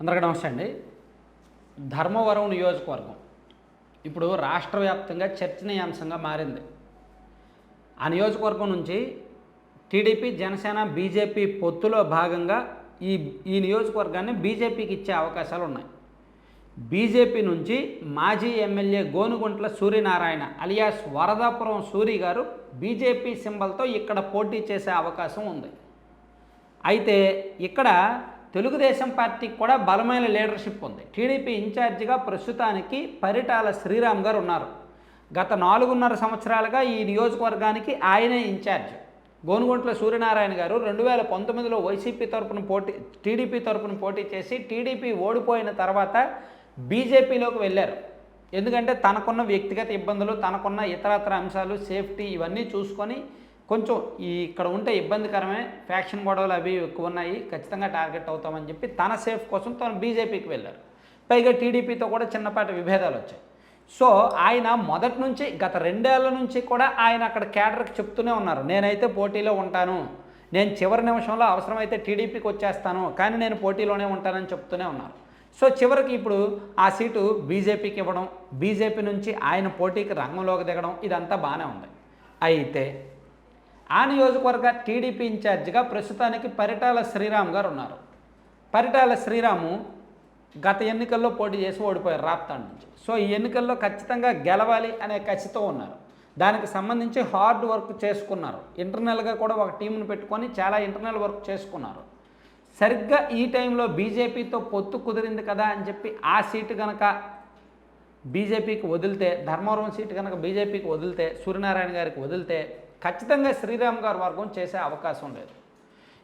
అందరికీ నమస్తే అండి. ధర్మవరం నియోజకవర్గం. ఇప్పుడు రాష్ట్ర వ్యాప్తంగా చర్చనీయాంశంగా మారింది. ఆ నియోజకవర్గం నుంచి టీడీపీ జనసేన బీజేపీ పొత్తులో భాగంగా ఈ ఈ నియోజకవర్గాన్ని బీజేపీకి ఇచ్చే అవకాశాలు ఉన్నాయి. బీజేపీ నుంచి మాజీ MLA Gonuguntla Suryanarayana alias Varadapuram Suri garu BJP సింబల్తో ఇక్కడ పోటీ చేసే అవకాశం ఉంది. అయితే ఇక్కడ తెలుగుదేశం పార్టీకి కూడా బలమైన లీడర్షిప్ ఉంది. టీడీపీ ఇన్ఛార్జిగా ప్రస్తుతానికి పరిటాల శ్రీరామ్ గారు ఉన్నారు. గత నాలుగున్నర సంవత్సరాలుగా ఈ నియోజకవర్గానికి ఆయనే ఇన్ఛార్జ్. గోనుగుంట్ల సూర్యనారాయణ గారు రెండు వేల పంతొమ్మిదిలో వైసీపీ తరపున పోటీ టీడీపీ తరపున పోటీ చేసి టీడీపీ ఓడిపోయిన తర్వాత బీజేపీలోకి వెళ్ళారు. ఎందుకంటే తనకున్న వ్యక్తిగత ఇబ్బందులు తనకున్న ఇతరత్ర అంశాలు సేఫ్టీ ఇవన్నీ చూసుకొని కొంచెం ఈ ఇక్కడ ఉంటే ఇబ్బందికరమే. ఫ్యాక్షన్ గొడవలు అవి ఎక్కువ ఉన్నాయి. ఖచ్చితంగా టార్గెట్ అవుతామని చెప్పి తన సేఫ్ కోసం తను బీజేపీకి వెళ్ళారు. పైగా టీడీపీతో కూడా చిన్నపాటి విభేదాలు వచ్చాయి. సో ఆయన మొదటి నుంచి గత రెండేళ్ళ నుంచి కూడా ఆయన అక్కడ క్యాడర్కి చెప్తూనే ఉన్నారు. నేనైతే పోటీలో ఉంటాను. నేను చివరి నిమిషంలో అవసరమైతే టీడీపీకి వచ్చేస్తాను. కానీ నేను పోటీలోనే ఉంటానని చెప్తూనే ఉన్నారు. సో చివరికి ఇప్పుడు ఆ సీటు బీజేపీకి ఇవ్వడం బీజేపీ నుంచి ఆయన పోటీకి రంగంలోకి దిగడం ఇదంతా బాగానే ఉంది. అయితే ఆ నియోజకవర్గ టీడీపీ ఇన్ఛార్జిగా ప్రస్తుతానికి పరిటాల శ్రీరామ్ గారు ఉన్నారు. పరిటాల శ్రీరాము గత ఎన్నికల్లో పోటీ చేసి ఓడిపోయారు రాప్తాడు నుంచి. సో ఈ ఎన్నికల్లో ఖచ్చితంగా గెలవాలి అనే కసితో ఉన్నారు. దానికి సంబంధించి హార్డ్ వర్క్ చేసుకున్నారు. ఇంటర్నల్గా కూడా ఒక టీంను పెట్టుకొని చాలా ఇంటర్నల్ వర్క్ చేసుకున్నారు. సరిగ్గా ఈ టైంలో బీజేపీతో పొత్తు కుదిరింది కదా అని చెప్పి ఆ సీటు కనుక బీజేపీకి వదిలితే ధర్మవరం సీటు కనుక బీజేపీకి వదిలితే సూర్యనారాయణ గారికి వదిలితే ఖచ్చితంగా శ్రీరామ్ గారు వర్గం చేసే అవకాశం లేదు.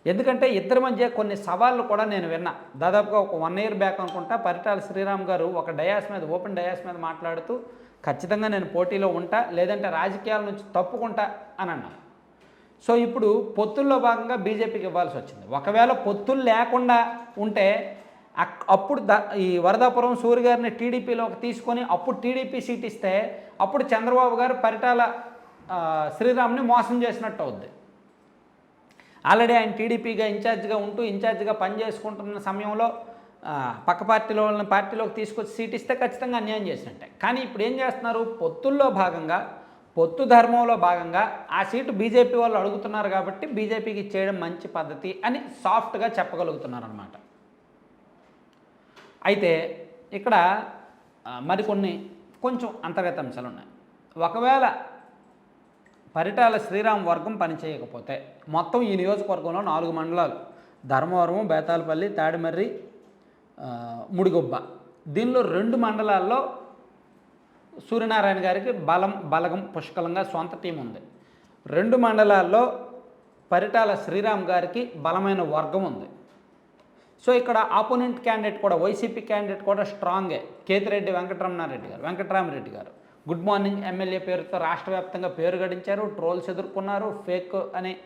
ఎందుకంటే ఇద్దరి మధ్య కొన్ని సవాళ్ళు కూడా నేను విన్నా. దాదాపుగా ఒక వన్ ఇయర్ బ్యాక్ అనుకుంటా పరిటాల శ్రీరామ్ గారు ఒక డయాస్ మీద ఓపెన్ డయాస్ మీద మాట్లాడుతూ ఖచ్చితంగా నేను పోటీలో ఉంటా లేదంటే రాజకీయాల నుంచి తప్పుకుంటా అని అన్నాను సో ఇప్పుడు పొత్తుల్లో భాగంగా బీజేపీకి ఇవ్వాల్సి వచ్చింది. ఒకవేళ పొత్తులు లేకుండా ఉంటే అక్- అప్పుడు ద ఈ వరదాపురం సూర్య గారిని టీడీపీలోకి తీసుకొని అప్పుడు టీడీపీ సీట్ ఇస్తే అప్పుడు చంద్రబాబు గారు పరిటాల శ్రీరామ్ని మోసం చేసినట్టు అవుద్ది. ఆల్రెడీ ఆయన టీడీపీగా ఇన్ఛార్జ్గా ఉంటూ ఇన్ఛార్జిగా పనిచేసుకుంటున్న సమయంలో పక్క పార్టీలో వాళ్ళని పార్టీలోకి తీసుకొచ్చి సీట్ ఇస్తే ఖచ్చితంగా అన్యాయం చేసినట్టే. కానీ ఇప్పుడు ఏం చేస్తున్నారు? పొత్తుల్లో భాగంగా పొత్తు ధర్మంలో భాగంగా ఆ సీటు బీజేపీ వాళ్ళు అడుగుతున్నారు కాబట్టి బీజేపీకి ఇచ్చేయడం మంచి పద్ధతి అని సాఫ్ట్గా చెప్పగలుగుతున్నారు అనమాట అయితే ఇక్కడ మరికొన్ని కొంచెం అంతర్గత అంశాలు ఉన్నాయి. ఒకవేళ పరిటాల శ్రీరామ్ వర్గం పనిచేయకపోతే మొత్తం ఈ నియోజకవర్గంలో నాలుగు మండలాలు. ధర్మవరం బేతాలపల్లి తాడిమర్రి ముడిగొబ్బ. దీనిలో రెండు మండలాల్లో సూర్యనారాయణ గారికి బలం బలగం పుష్కలంగా సొంత టీం ఉంది. రెండు మండలాల్లో పరిటాల శ్రీరామ్ గారికి బలమైన వర్గం ఉంది. సో ఇక్కడ ఆపోనెంట్ క్యాండిడేట్ కూడా వైసీపీ క్యాండిడేట్ కూడా స్ట్రాంగే. కేతిరెడ్డి వెంకటరమణారెడ్డి గారు వెంకటరామరెడ్డి గారు. గుడ్ మార్నింగ్ ఎమ్మెల్యే పేరుతో రాష్ట్ర వ్యాప్తంగా పేరు గడించారు ట్రోల్స్ ఎదుర్కొన్నారు ఫేక్ అని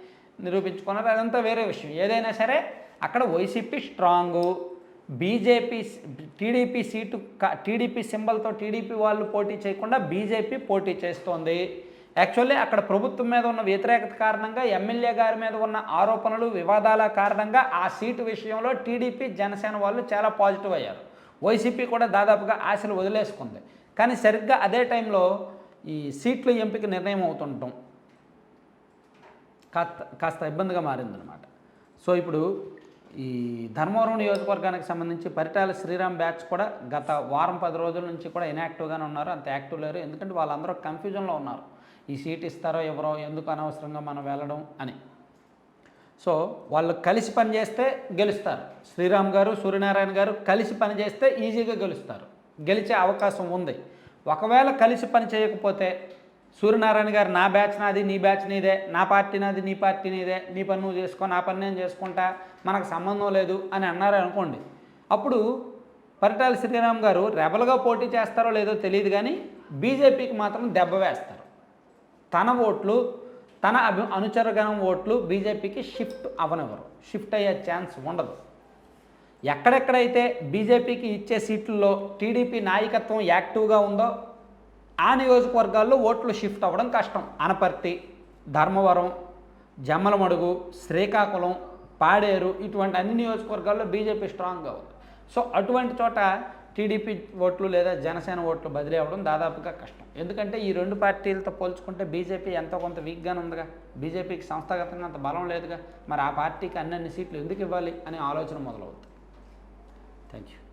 నిరూపించుకున్నారు. అదంతా వేరే విషయం. ఏదైనా సరే అక్కడ YCP strong. BJP TDP seat TDP సింబల్తో TDP వాళ్ళు పోటీ చేయకుండా బీజేపీ పోటీ చేస్తోంది. యాక్చువల్లీ అక్కడ ప్రభుత్వం మీద ఉన్న వ్యతిరేకత కారణంగా ఎమ్మెల్యే గారి మీద ఉన్న ఆరోపణలు వివాదాల కారణంగా ఆ సీటు విషయంలో టీడీపీ జనసేన వాళ్ళు చాలా పాజిటివ్ అయ్యారు. వైసీపీ కూడా దాదాపుగా ఆశలు వదిలేసుకుంది. కానీ సరిగ్గా అదే టైంలో ఈ సీట్ల ఎంపిక నిర్ణయం అవుతుండటం కాస్త కాస్త ఇబ్బందిగా మారిందనమాట సో ఇప్పుడు ఈ ధర్మవరం నియోజకవర్గానికి సంబంధించి పరిటాల శ్రీరామ్ బ్యాచ్ కూడా గత వారం పది రోజుల నుంచి కూడా ఇన్యాక్టివ్గానే ఉన్నారు. అంత యాక్టివ్ లేరు. ఎందుకంటే వాళ్ళందరూ కన్ఫ్యూజన్లో ఉన్నారు. ఈ సీట్ ఇస్తారో ఎవరో ఎందుకు అనవసరంగా మనం వెళ్ళడం అని. సో వాళ్ళు కలిసి పనిచేస్తే గెలుస్తారు. శ్రీరామ్ గారు సూర్యనారాయణ గారు కలిసి పనిచేస్తే ఈజీగా గెలుస్తారు. గెలిచే అవకాశం ఉంది. ఒకవేళ కలిసి పని చేయకపోతే సూర్యనారాయణ గారు నా బ్యాచ్ నాది నీ బ్యాచ్ నీదే నా పార్టీ నాది నీ పార్టీ నీదే నీ పని నువ్వు చేసుకో నా పని నేను చేసుకుంటా మనకు సంబంధం లేదు అని అన్నారు అనుకోండి. అప్పుడు పరిటాల శ్రీరామ్ గారు రెబల్గా పోటీ చేస్తారో లేదో తెలియదు కానీ బీజేపీకి మాత్రం దెబ్బ వేస్తారు. తన ఓట్లు తన అభి అనుచరగణం ఓట్లు బీజేపీకి షిఫ్ట్ అవనివ్వరు షిఫ్ట్ అయ్యే ఛాన్స్ ఉండదు. ఎక్కడెక్కడైతే బీజేపీకి ఇచ్చే సీట్లలో టీడీపీ నాయకత్వం యాక్టివ్గా ఉందో ఆ నియోజకవర్గాల్లో ఓట్లు షిఫ్ట్ అవ్వడం కష్టం. అనపర్తి ధర్మవరం జమ్మలమడుగు శ్రీకాకుళం పాడేరు ఇటువంటి అన్ని నియోజకవర్గాల్లో బీజేపీ స్ట్రాంగ్గా ఉంది. సో అటువంటి చోట టీడీపీ ఓట్లు లేదా జనసేన ఓట్లు బదిలీ అవ్వడం దాదాపుగా కష్టం. ఎందుకంటే ఈ రెండు పార్టీలతో పోల్చుకుంటే బీజేపీ ఎంతో కొంత వీక్గానే ఉందిగా. బీజేపీకి సంస్థాగతంగా అంత బలం లేదుగా. మరి ఆ పార్టీకి అన్నన్ని సీట్లు ఎందుకు ఇవ్వాలి అనే ఆలోచన మొదలవుతుంది. Thank you.